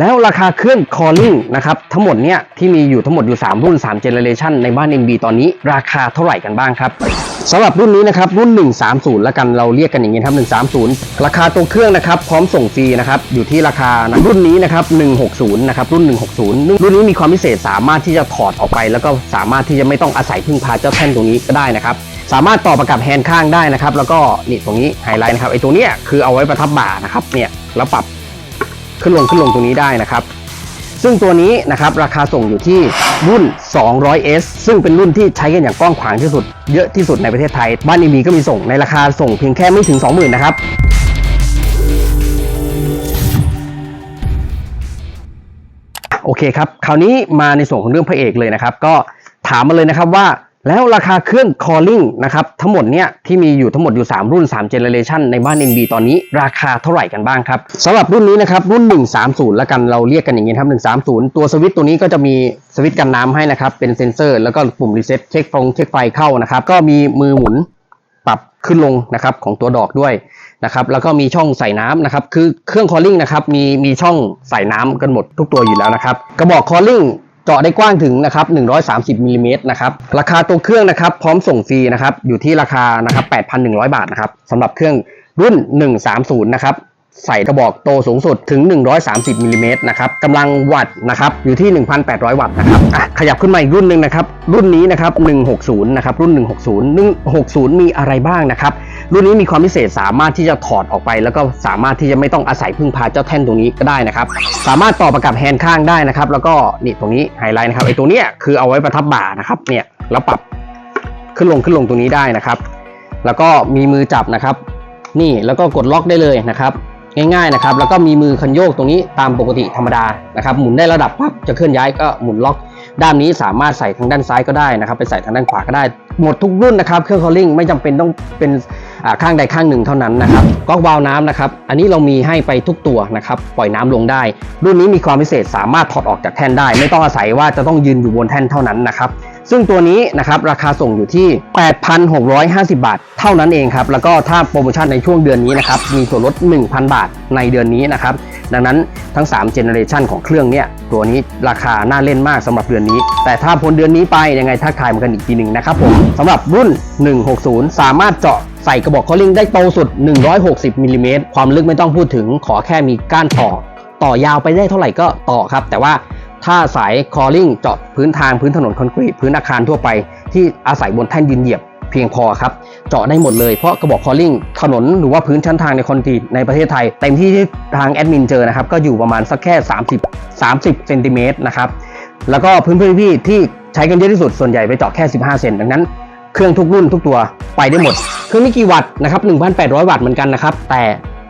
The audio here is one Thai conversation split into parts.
แล้วราคาเครื่อง Calling นะครับทั้งหมดเนี่ยที่มีอยู่ทั้งหมดอยู่ 3 รุ่น 3 Generation ในบ้าน NB ตอนนี้ราคาเท่าไหร่กันบ้างครับสำหรับรุ่นนี้นะครับรุ่น 130แล้วกันเราเรียกกันอย่างนี้ครับ130 ราคาตัวเครื่องนะครับพร้อมส่งฟรีนะครับอยู่ที่ราคานะรุ่นนี้นะครับ160นะครับรุ่น 160 รุ่นนี้มีความพิเศษสามารถที่จะถอดออกไป แล้วก็สามารถที่จะไม่ต้องอาศัยพึ่งพาเจ้าแท่นตรงนี้ก็ได้นะครับสามารถต่อประกับแฮนด์ข้างได้นะครับแล้วก็นี่ตรงนี้ไฮไลท์นะครับไอ้ตัวเนี้ยคือเอาไว้ประทับบ่านะครับเนี่ยแล้วปรับ ขึ้นลงขึ้นลงตรงนี้ได้นะครับ ซึ่งตัวนี้นะครับราคาส่งอยู่ที่รุ่น 200S ซึ่งเป็นรุ่นที่ใช้กันอย่างกว้างขวางที่สุด เยอะที่สุดในประเทศไทย บ้านอีมีก็มีส่งในราคาส่งเพียงแค่ไม่ถึง 20,000นะครับโอเคครับ คราวนี้มาในส่วนของเรื่องพระเอกเลยนะครับ ก็ถามมาเลยนะครับว่า แล้วราคาเครื่อง Calling นะครับ ทั้งหมดเนี่ยที่มีอยู่ทั้งหมดอยู่ 3 รุ่น3 Generation ในบ้าน NB ตอนนี้ราคาเท่าไหร่กันบ้างครับสำหรับรุ่นนี้นะครับ รุ่น 130 แล้วกันเราเรียกกันอย่างนี้ครับ 130 ตัวสวิตตัวนี้ก็จะมีสวิตกันน้ำให้นะครับ เป็นเซ็นเซอร์ แล้วก็ปุ่มรีเซ็ตเช็คฟงเช็คไฟเข้านะครับ ก็มีมือหมุนปรับขึ้นลงนะครับของตัวดอกด้วยนะครับแล้วก็มีช่องใส่น้ำนะครับคือเครื่อง calling นะครับมีมีช่องใส่น้ำกันหมดทุกตัวอยู่แล้วนะครับกระบอก calling เจาะได้กว้างถึงนะครับ130มิลลิเมตรนะครับ ราคาตัวเครื่องนะครับ พร้อมส่งฟรีนะครับ อยู่ที่ราคานะครับ8,100 บาทนะครับสำหรับเครื่องรุ่น 130 นะครับ ใส่กระบอกโตสูงสุดถึง 130มิลลิเมตรนะครับกำลังวัตต์นะครับ อยู่ที่ 1,800 วัตต์นะครับอะขยับขึ้นมาอีกรุ่นหนึ่งนะครับ รุ่นนี้นะครับ 160 นะครับ รุ่น 160 160 มีอะไรบ้างนะครับ รุ่นนี้มีความพิเศษสามารถที่จะถอดออกไป แล้วก็สามารถที่จะไม่ต้องอาศัยพึ่งพาเจ้าแท่นตรงนี้ก็ได้นะครับ สามารถต่อประกับแฮนด์ข้างได้นะครับ แล้วก็นี่ตรงนี้ไฮไลท์นะครับไอ้ตัวเนี้ยคือเอาไว้ประทับบ่านะครับเนี่ยแล้วปรับขึ้นลงขึ้นลงตรงนี้ได้นะครับ แล้วก็มีมือจับนะครับ นี่แล้วก็กดล็อกได้เลยนะครับ ง่ายๆนะครับ แล้วก็มีมือคันโยกตรงนี้ตามปกติธรรมดานะครับ หมุนได้ระดับปั๊บจะเคลื่อนย้ายก็หมุนล็อกด้านนี้สามารถใส่ทางด้านซ้ายก็ได้นะครับ ไปใส่ทางด้านขวาก็ได้ หมดทุกรุ่นนะครับ เครื่อง calling ไม่จำเป็นต้องเป็น ข้างใดข้างหนึ่งเท่านั้นนะครับก๊อกวาล์วน้ำนะครับ อันนี้เรามีให้ไปทุกตัวนะครับปล่อยน้ำลงได้ รุ่นนี้มีความพิเศษสามารถถอดออกจากแท่นได้ ไม่ต้องอาศัยว่าจะต้องยืนอยู่บนแท่นเท่านั้นนะครับซึ่งตัวนี้นะครับราคาส่งอยู่ที่ 8,650 บาท เท่านั้นเองครับ แล้วก็ถ้าโปรโมชั่นในช่วงเดือนนี้นะครับ มีส่วนลด 1,000 บาทในเดือนนี้นะครับ ดังนั้นทั้ง3เจเนอเรชันของเครื่องเนี่ยตัวนี้ราคาน่าเล่นมากสำหรับเดือนนี้ แต่ถ้าพ้นเดือนนี้ไปยังไงทักทายมากันอีกทีหนึ่งนะครับผมสำหรับรุ่น 160 สามารถเจาะใส่กระบอกคอลลิงได้โตสุด 160มิลลิเมตรความลึกไม่ต้องพูดถึงขอแค่มีก้านต่อ ต่อยาวไปได้เท่าไหร่ก็ต่อครับ แต่ว่าถ้าสาย calling เจาะพื้นทางพื้นถนนคอนกรีตพื้นอาคารทั่วไปที่อาศัยบนแท่นยืนเหยียบ พียงพอครับ เจาะได้หมดเลยเพราะกระบอกคอลลิ่งถนนหรือว่าพื้นชั้นทางในคอนกรีตในประเทศไทยเต็มที่ที่ทางแอดมินเจอนะครับก็อยู่ประมาณสักแค่ 30 30เซนติเมตรนะครับแล้วก็พื้นพื้นที่ที่ใช้กันเยอะที่สุดส่วนใหญ่ไปเจาะแค่ 15 เซนดังนั้นเครื่องทุกรุ่นทุกตัวไปได้หมด เครื่องนี้กี่วัตต์นะครับ1,800 วัตต์เหมือนกันนะครับแต่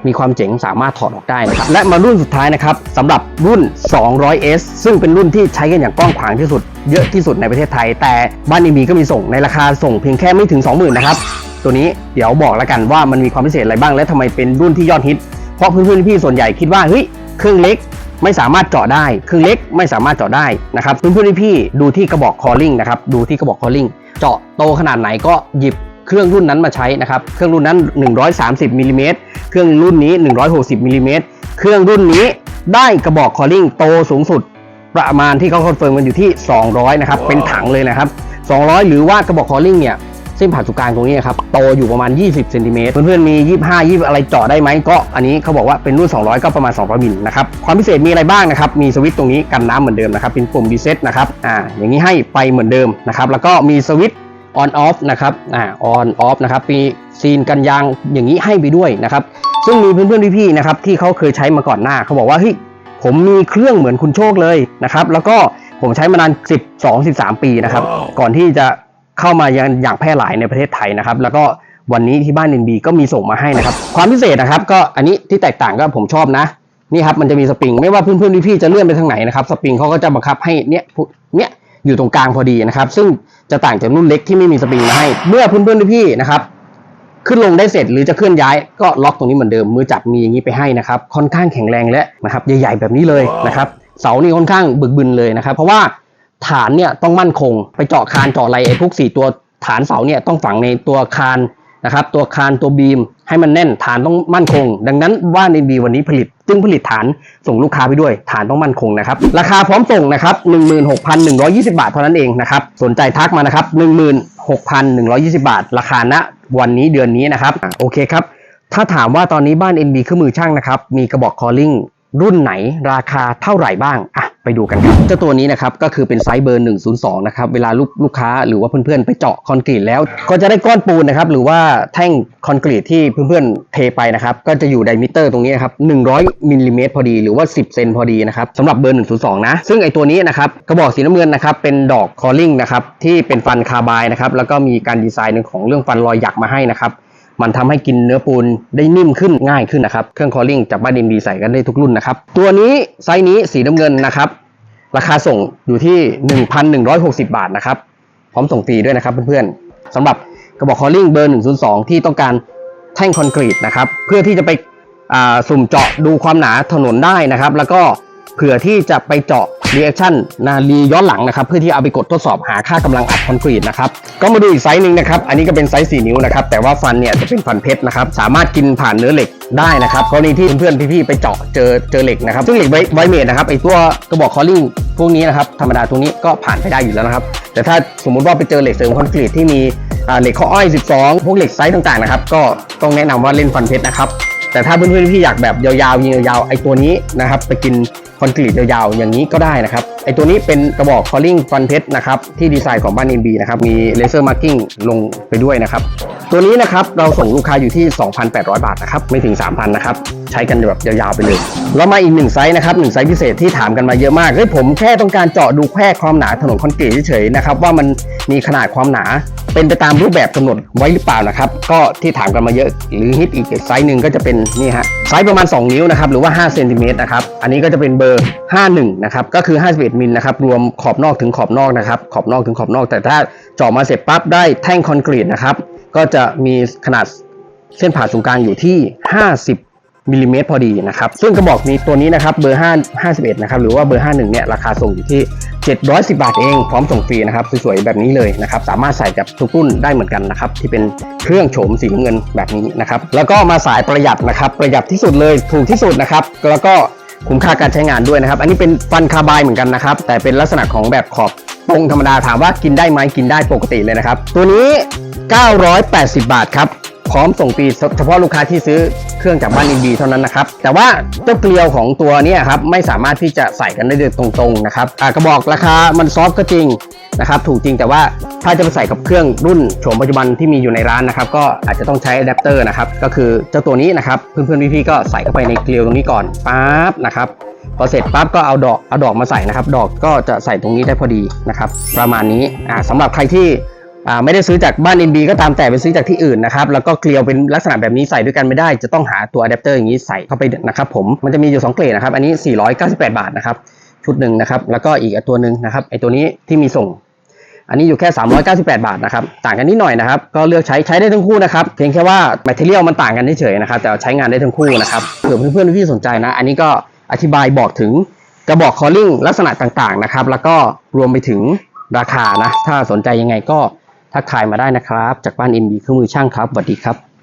มีความเจ๋งสามารถถอดออกได้นะครับและมารุ่นสุดท้ายนะครับสำหรับรุ่น 200S ซึ่งเป็นรุ่นที่ใช้กันอย่างกว้างขวางที่สุด เยอะที่สุดในประเทศไทย แต่บ้านอีมีก็มีส่งในราคาส่งเพียงแค่ไม่ถึง 20,000นะครับตัวนี้เดี๋ยวบอกแล้วกันว่ามันมีความพิเศษอะไรบ้าง และทำไมเป็นรุ่นที่ยอดฮิตเพราะเพื่อนๆพี่ส่วนใหญ่คิดว่าเฮ้ยเครื่องเล็กไม่สามารถเจาะได้ เครื่องเล็กไม่สามารถเจาะได้นะครับเพื่อนๆพี่ๆดูที่กระบอก calling นะครับดูที่กระบอก calling เจาะโตขนาดไหนก็หยิบ เครื่องรุ่นนั้นมาใช้นะครับ เครื่องรุ่นนั้น 130มิลลิเมตรเครื่องรุ่นนี้ 160มิลลิเมตรเครื่องรุ่นนี้ได้กระบอก calling โตสูงสุด ประมาณที่เขาคอนเฟิร์มกันอยู่ที่ 200 นะครับ เป็นถังเลยนะครับ 200 หรือว่ากระบอก calling เนี่ยเส้นผ่าศูนย์กลางตรงนี้ครับโตอยู่ประมาณ 20เซนติเมตรเพื่อนๆมี 25 20 อะไรเจาะได้ไหมก็อันนี้เขาบอกว่าเป็นรุ่น 200 ก็ประมาณ 200มิลนะครับความพิเศษมีอะไรบ้างนะครับ มีสวิตช์ตรงนี้กันน้ำเหมือนเดิมนะครับ เป็นปุ่มรีเซ็ตนะครับอ่าอย่างนี้ให้ไปเหมือนเดิมนะครับแล้วก็มีสวิตช์ on off นะครับอ่า on off นะครับมีซีนกันยางอย่างนี้ให้ไปด้วยนะครับ ซึ่งมีเพื่อนๆพี่ๆนะครับที่เขาเคยใช้มาก่อนหน้าเขาบอกว่าเฮ้ยผมมีเครื่องเหมือนคุณโชคเลยนะครับ แล้วก็ผมใช้มานาน 12 13 ปีนะครับก่อนที่จะเข้ามายังอย่างแพร่หลายในประเทศไทยนะครับ แล้วก็วันนี้ที่บ้าน NB ก็มีส่งมาให้นะครับ ความพิเศษนะครับ ก็อันนี้ที่แตกต่างก็ผมชอบนะนี่ครับมันจะมีสปริงไม่ว่าเพื่อนๆพี่ๆจะเลื่อนไปทางไหนนะครับสปริงเขาก็จะบังคับให้เนี้ยพวกเนี้ยอยู่ตรงกลางพอดีนะครับ ซึ่ง จะต่างจากรุ่นเล็กที่ไม่มีสปริงมาให้ เมื่อเพื่อนๆพี่ๆนะครับ ขึ้นลงได้เสร็จหรือจะเคลื่อนย้ายก็ล็อกตรงนี้เหมือนเดิมมือจับมีอย่างนี้ไปให้นะครับ ค่อนข้างแข็งแรงและนะครับใหญ่ๆแบบนี้เลยนะครับเสานี่ค่อนข้างบึกบึนเลยนะครับ เพราะว่าฐานเนี่ยต้องมั่นคง ไปเจาะคานเจาะอะไรไอ้พวกสี่ตัวฐานเสาเนี่ยต้องฝังในตัวคานนะครับ ตัวคานตัวบีม ให้มันแน่นฐานต้องมั่นคง ดังนั้นว่านบีวันนี้ผลิตจึงผลิตฐานส่งลูกค้าไปด้วย ฐานต้องมั่นคงนะครับราคาพร้อมส่งนะครับ16,120 บาทเท่านั้นเองนะครับสนใจทักมานะครับ16,120 บาท ราคาณวันนี้เดือนนี้นะครับโอเคครับถ้าถามว่าตอนนี้บ้าน NB เครื่องมือช่างนะครับมีกระบอก calling รุ่นไหนราคาเท่าไหร่บ้างอะไปดูกันครับเจ้าตัวนี้นะครับก็คือเป็นไซส์เบอร์ 102 นะครับ เวลาลูกลูกค้าหรือว่าเพื่อนๆ ไปเจาะคอนกรีตแล้ว ก็จะได้ก้อนปูนนะครับ หรือว่าแท่งคอนกรีตที่เพื่อนๆ เทไปนะครับ ก็จะอยู่ไดมิเตอร์ตรงนี้นะครับ 100มิลลิเมตรพอดีหรือว่า 10 เซนพอดีนะครับสำหรับเบอร์ 102 นะ ซึ่งไอตัวนี้นะครับกระบอกสีน้ำเงินนะครับเป็นดอกคอลลิงนะครับที่เป็นฟันคาร์บายนะครับแล้วก็มีการดีไซน์นของเรื่องฟันรอยหยักมาให้นะครับ มันทำให้กินเนื้อปูนได้นิ่มขึ้นง่ายขึ้นนะครับ เครื่องคอลลิ่งจากบ้านดินดีใส่กันได้ทุกรุ่นนะครับ ตัวนี้ไซส์นี้สีน้ำเงินนะครับ ราคาส่งอยู่ที่ 1,160 บาทนะครับ พร้อมส่งฟรีด้วยนะครับเพื่อนๆสำหรับกระบอกคอลลิ่งเบอร์ 102 ที่ต้องการแท่งคอนกรีตนะครับ เพื่อที่จะไปสุ่มเจาะดูความหนาถนนได้นะครับ แล้วก็ เผื่อที่จะไปเจาะรีแอคชั่นนารีย้อนหลังนะครับเพื่อที่เอาไปกดทดสอบหาค่ากำลังอัดคอนกรีตนะครับก็มาดูอีกไซส์หนึ่งนะครับอันนี้ก็เป็นไซส์4นิ้วนะครับแต่ว่าฟันเนี่ยจะเป็นฟันเพชรนะครับสามารถกินผ่านเนื้อเหล็กได้นะครับกรณีที่เพื่อนๆพี่ๆไปเจาะเจอเจอเหล็กนะครับซึ่งเหล็กไวไวเมทนะครับไอตัวกระบอกคอลลิ่งพวกนี้นะครับธรรมดาตรงนี้ก็ผ่านไปได้อยู่แล้วนะครับแต่ถ้าสมมุติว่าไปเจอเหล็กเสริมคอนกรีตที่มีเหล็กข้ออ้อย 12 พวกเหล็กไซส์ต่างๆนะครับก็ต้องแนะนำว่าเล่นฟันเพชรนะครับ แต่ถ้าเพื่อนๆพี่อยากแบบยาวๆยิงยาวๆไอตัวนี้นะครับไปกินคอนกรีตยาวๆอย่างนี้ก็ได้นะครับไอตัวนี้เป็นกระบอก calling ฟันเพชรนะครับที่ดีไซน์ของบ้าน NB นะครับมีเลเซอร์มาร์กิ้งลงไปด้วยนะครับตัวนี้นะครับเราส่งลูกค้าอยู่ที่ 2,800 บาทนะครับไม่ถึง 3,000นะครับใช้กันแบบยาวๆไปเลยแล้วมาอีกหนึ่งไซส์นะครับหนึ่งไซส์พิเศษที่ถามกันมาเยอะมากเฮ้ยผมแค่ต้องการเจาะดูแค่ความหนาถนนคอนกรีตเฉยๆนะครับว่ามันมีขนาดความหนา เป็นไปตามรูปแบบกำหนดไว้หรือเปล่านะครับ ก็ที่ถามกันมาเยอะ หรือฮิตอีกไซส์หนึ่งก็จะเป็นนี่ฮะไซส์ประมาณ 2 นิ้วนะครับหรือว่า5เซนติเมตรนะครับอันนี้ก็จะเป็นเบอร์ 51 นะครับก็คือ 51มิลนะครับรวมขอบนอกถึงขอบนอกนะครับขอบนอกถึงขอบนอก แต่ถ้าเจาะมาเสร็จปั๊บได้แท่งคอนกรีตนะครับก็จะมีขนาดเส้นผ่าศูนย์กลางอยู่ที่ 50 มิลลิเมตรพอดีนะครับ ซึ่งกระบอกนี้ตัวนี้นะครับเบอร์5 51นะครับหรือว่าเบอร์ 51เนี่ยราคาส่งอยู่ที่ 710 บาทเองพร้อมส่งฟรีนะครับสวยๆแบบนี้เลยนะครับสามารถใส่กับทุกรุ่นได้เหมือนกันนะครับที่เป็นเครื่องโฉมสีน้ำเงินแบบนี้นะครับแล้วก็มาสายประหยัดนะครับประหยัดที่สุดเลยถูกที่สุดนะครับแล้วก็คุ้มค่าการใช้งานด้วยนะครับ อันนี้เป็นฟันคาบายเหมือนกันนะครับ แต่เป็นลักษณะของแบบขอบตรงธรรมดาถามว่ากินได้ไหมกินได้ปกติเลยนะครับ ตัวนี้ 980 บาทครับ ร้อมส่งฟรีเฉพาะลูกค้าที่ซื้อเครื่องจากบ้านอินดีเท่านั้นนะครับแต่ว่าเจ้าเกลียวของตัวนี้ครับไม่สามารถที่จะใส่กันได้โดยตรงๆนะครับอากระบอกราคามันซอฟก็จริงนะครับถูกจริงแต่ว่าถ้าจะไปใส่กับเครื่องรุ่นโฉมปัจจุบันที่มีอยู่ในร้านนะครับก็อาจจะต้องใช้อะแดปเตอร์นะครับก็คือเจ้าตัวนี้นะครับเพื่อนๆพี่ๆก็ใส่เข้าไปในเกลียวตรงนี้ก่อนปั๊บนะครับพอเสร็จปั๊บก็เอาดอกเอาดอกมาใส่นะครับ ดอกก็จะใส่ตรงนี้ได้พอดีนะครับ ประมาณนี้อ่าสำหรับใครที่ ไม่ได้ซื้อจากบ้าน NB ก็ตามแต่ไปซื้อจากที่อื่นนะครับแล้วก็เกลียวเป็นลักษณะแบบนี้ใส่ด้วยกันไม่ได้ จะต้องหาตัวอะแดปเตอร์อย่างนี้ใส่เข้าไปนะครับผมมันจะมีอยู่ 2 เกรดนะครับอันนี้ 498 บาทนะครับชุดหนึ่งนะครับแล้วก็อีกตัวหนึ่งนะครับไอตัวนี้ที่มีส่ง อันนี้อยู่แค่ 398 บาทนะครับต่างกันนิดหน่อยนะครับก็เลือกใช้ใช้ได้ทั้งคู่นะครับเพียงแค่ว่าแมทเทียลมันต่างกันเฉยๆนะครับแต่ใช้งานได้ทั้งคู่นะครับเผื่อเพื่อนๆที่สนใจนะ อันนี้ก็อธิบายบอกถึงกระบอกคอลลิ่งลักษณะต่างๆนะครับแล้วก็รวมไปถึงราคานะถ้าสนใจยังไงก็ ทักทายมาได้นะครับ จากบ้านเอ็นบีเครื่องมือช่างครับสวัสดีครับ